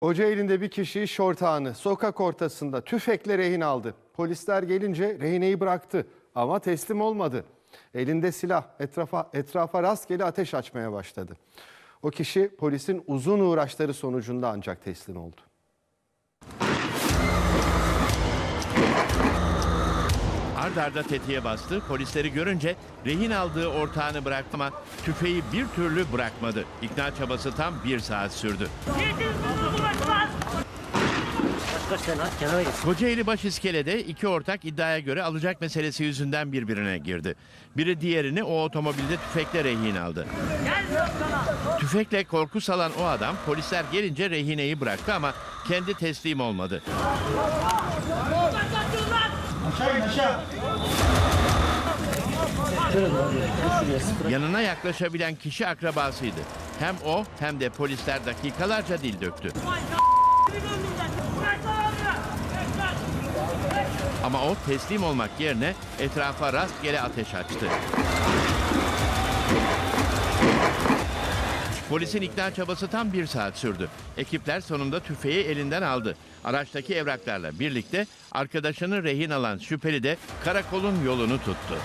Kocaeli'nde bir kişi iş ortağını sokak ortasında tüfekle rehin aldı. Polisler gelince rehineyi bıraktı ama teslim olmadı. Elinde silah etrafa, etrafa rastgele ateş açmaya başladı. O kişi polisin uzun uğraşları sonucunda ancak teslim oldu. Ard arda tetiğe bastı. Polisleri görünce rehin aldığı ortağını bıraktı ama tüfeği bir türlü bırakmadı. İkna çabası tam bir saat sürdü. Kocaeli Başiskele'de iki ortak iddiaya göre alacak meselesi yüzünden birbirine girdi. Biri diğerini o otomobilde tüfekle rehin aldı. Tüfekle korku salan o adam polisler gelince rehineyi bıraktı ama kendi teslim olmadı. Yanına yaklaşabilen kişi akrabasıydı. Hem o hem de polisler dakikalarca dil döktü. Ama o teslim olmak yerine etrafa rastgele ateş açtı. Polisin ikna çabası tam bir saat sürdü. Ekipler sonunda tüfeği elinden aldı. Araçtaki evraklarla birlikte arkadaşını rehin alan şüpheli de karakolun yolunu tuttu.